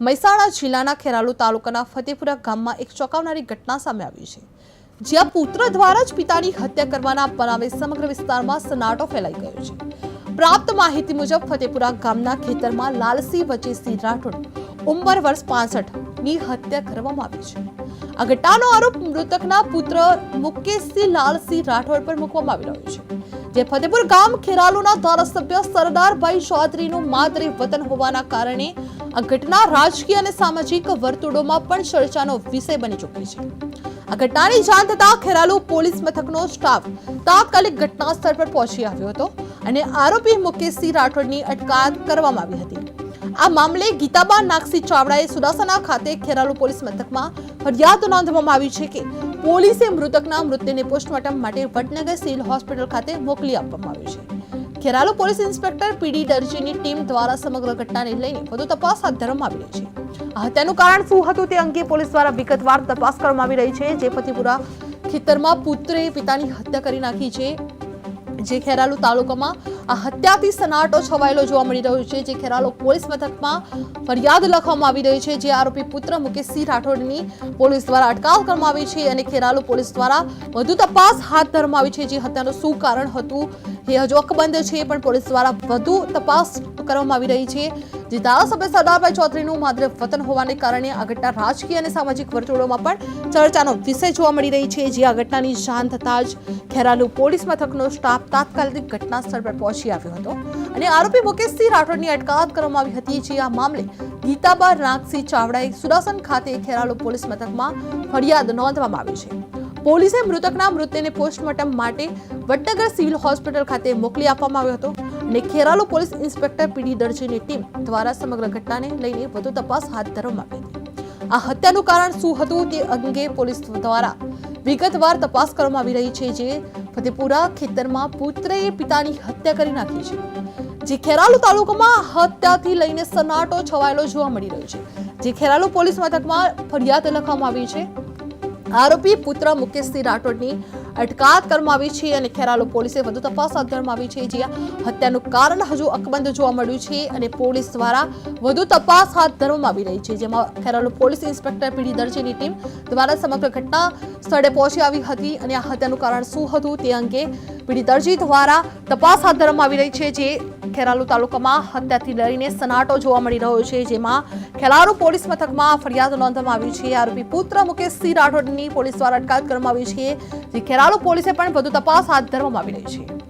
મહેસાણા જિલ્લાના ખેરાલુ તાલુકાના ફતેપુરા ગામમાં એક ચોંકાવનારી ઘટના સામે આવી છે, જ્યાં પુત્ર દ્વારા જ પિતાની હત્યા કરવાના બનાવે સમગ્ર વિસ્તારમાં સનાટો ફેલાઈ ગયો છે. પ્રાપ્ત માહિતી મુજબ ફતેપુરા ગામના ખેતરમાં લાલસિંહ સિંહ રાઠોડ ઉંમર વર્ષ પાસઠની હત્યા કરવામાં આવી છે. આ ઘટનાનો આરોપ મૃતકના પુત્ર મુકેશસિંહ લાલસિંહ રાઠોડ પર મૂકવામાં આવી રહ્યો છે, જે ફતેપુર ગામ ખેરાલુના ધારાસભ્ય સરદારભાઈ ચૌધરીનું માદરે વતન હોવાના કારણે આ ઘટના રાજકીય અને સામાજિક વર્તુળોમાં પણ ચર્ચાનો વિષય બની ચૂકી છે. આ ઘટનાની જાણ થતાં ખેરાલુ પોલીસ મથકનો સ્ટાફ તાત્કાલિક ઘટના સ્થળ પર પહોંચી આવ્યો હતો અને આરોપી મુકેશસિંહ રાઠોડની અટકાયત કરવામાં આવી હતી. આ મામલે ગીતાબા નાગસિંહ ચાવડાએ સુદાસના ખાતે ખેરાલુ પોલીસ મથકમાં ફરિયાદ નોંધવામાં આવી છે કે પોલીસે મૃતકના મૃતદેહને પોસ્ટમોર્ટમ માટે વડનગર સિવિલ હોસ્પિટલ ખાતે મોકલી આપવામાં આવ્યું છે. ખેરાલુ પોલીસ ઇન્સ્પેક્ટર પીડી દરજીની ટીમ દ્વારા સમગ્ર ઘટનાને લઈને વધુ તપાસ હાથ ધરવામાં આવી છે. આ હત્યાનું કારણ શું હતું તે અંગે પોલીસ દ્વારા વિગતવાર તપાસ કરવામાં આવી રહી છે. જે પતિપુરા ખેતરમાં પુત્રે પિતાની હત્યા કરી નાખી છે. જે ખેરાલુ તાલુકામાં આ હત્યાથી સનાટો છવાયેલો જોવા મળી રહ્યો છે, જે ખેરાલુ પોલીસ મથકમાં ફરિયાદ લખવામાં આવી રહી છે, જે આરોપી પુત્ર મુકેશસિંહ રાઠોડની પોલીસ દ્વારા અટકાવ કરવામાં આવી છે અને ખેરાલુ પોલીસ દ્વારા વધુ તપાસ હાથ ધરવામાં આવી છે, જે હત્યાનું શું કારણ હતું એ હજુ અકબંધ છે, પણ પોલીસ દ્વારા વધુ તપાસ કરવામાં આવી રહી છે. જે ધારાસભ્ય સરદારભાઈ ચૌધરીનું માત્ર વતન હોવાને કારણે આ ઘટના રાજકીય અને સામાજિક વર્તુળોમાં પણ ચર્ચાનો વિષય જોવા મળી રહી છે, જે આ ઘટનાની જાણ થતાં જ ખેરાલુ પોલીસ મથકનો સ્ટાફ તાત્કાલિક ઘટના સ્થળ પર પહોંચી આવ્યો હતો અને આરોપી મુકેશસિંહ રાઠોડની અટકાયત કરવામાં આવી હતી, જે આ મામલે ગીતાબા નાગસિંહ ચાવડાએ સુદાસન ખાતે ખેરાલુ પોલીસ મથકમાં ફરિયાદ નોંધવામાં આવી છે. પોલીસે મૃતકના મૃતદેહને પોસ્ટમોર્ટમ માટે વડનગર સિવિલ હોસ્પિટલ ખાતે મોકલી આપવામાં આવ્યો હતો. અને ખેરાલુ પોલીસ ઇન્સ્પેક્ટર પીડી દરજીની ટીમ દ્વારા સમગ્ર ઘટનાને લઈને વધુ તપાસ હાથ ધરવામાં આવી હતી. આ હત્યાનું કારણ શું હતું તે અંગે પોલીસ દ્વારા વિગતવાર તપાસ કરવામાં આવી રહી છે જે ફતેપુરા ખેતરમાં પુત્રએ પિતાની હત્યા કરી નાખી છે. જે ખેરાલુ તાલુકામાં હત્યાથી લઈને સનાટો છવાયેલો જોવા મળી રહ્યો છે. જે ખેરાલુ પોલીસ મથકમાં ફરિયાદ લખવામાં આવી છે. આરોપી પુત્ર મુકેશસિંહ રાઠોડની અટકાયત કરવામાં આવી છે અને ખેરાલુ પોલીસે વધુ તપાસ હાથ ધરવામાં આવી છે. જ્યાં હત્યાનું કારણ હજુ અકબંધ જોવા મળ્યું છે અને પોલીસ દ્વારા વધુ તપાસ હાથ ધરવામાં આવી રહી છે. જેમાં ખેરાલુ પોલીસ ઇન્સ્પેક્ટર પીડી દરજીની ટીમ દ્વારા સમગ્ર ઘટના સ્થળે પહોંચી આવી હતી અને આ હત્યાનું કારણ શું હતું તે અંગે પીડી દરજી દ્વારા તપાસ હાથ ધરવામાં આવી રહી છે જે ખેરાલુ તાલુકામાં હત્યાથી લઈને સનાટો જોવા મળી રહ્યો છે, જેમાં ખેરાલુ પોલીસ મથકમાં ફરિયાદ નોંધવામાં આવી છે. આરોપી પુત્ર મુકેશસિંહ રાઠોડની પોલીસ દ્વારા અટકાયત કરવામાં આવી છે, જે ખેરાલુ પોલીસે પણ વધુ તપાસ હાથ ધરવામાં આવી રહી છે.